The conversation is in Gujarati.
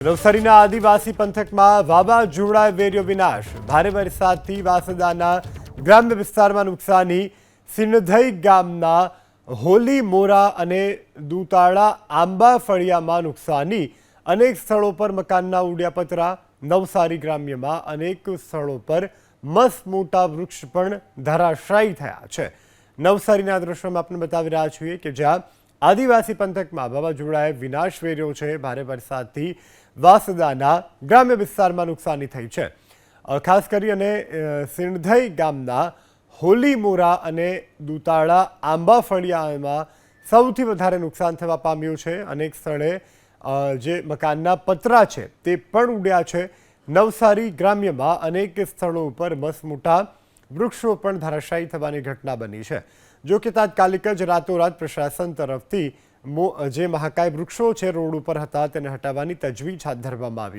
નવસારીના આદિવાસી પંથકમાં વાવાઝોડાએ વેર્યો વિનાશ. ભારે વરસાદથી વાસદાના ગ્રામ્ય વિસ્તારમાં નુકસાની. સિંધઈ ગામના હોલી, મોરા અને દુતાળા આંબા ફળિયામાં નુકસાની. અનેક સ્થળો પર મકાનના ઉડ્યા પતરા નવસારી ગ્રામ્યમાં અનેક સ્થળો પર મસ્ત મોટા વૃક્ષ પણ ધરાશાયી થયા છે. નવસારીના દ્રશ્યમાં આપણે બતાવી રહ્યા છીએ કે જ્યાં આદિવાસી પંથકમાં વાવાઝોડાએ વિનાશ વેર્યો છે, ભારે વરસાદથી વાસદાના ગ્રામ્ય વિસ્તારમાં નુકસાની થઈ છે. ખાસ કરી અને સિંધઈ ગામના હોલીમોરા અને દુતાળા આંબા ફળિયામાં સૌથી વધારે નુકસાન થવા પામ્યું છે. અનેક સ્થળે જે મકાનના પતરા છે તે પણ ઉડ્યા છે. નવસારી ગ્રામ્યમાં અનેક સ્થળો ઉપર મસ્ત મોટા વૃક્ષો પણ ધરાશાયી થવાની ઘટના બની છે. જો કે તાત્કાલિક જ રાતોરાત પ્રશાસન તરફથી જે મહાકાય વૃક્ષો છે રોડ ઉપર હતા તેને હટાવવાની તજવીજ હાથ ધરવામાં આવી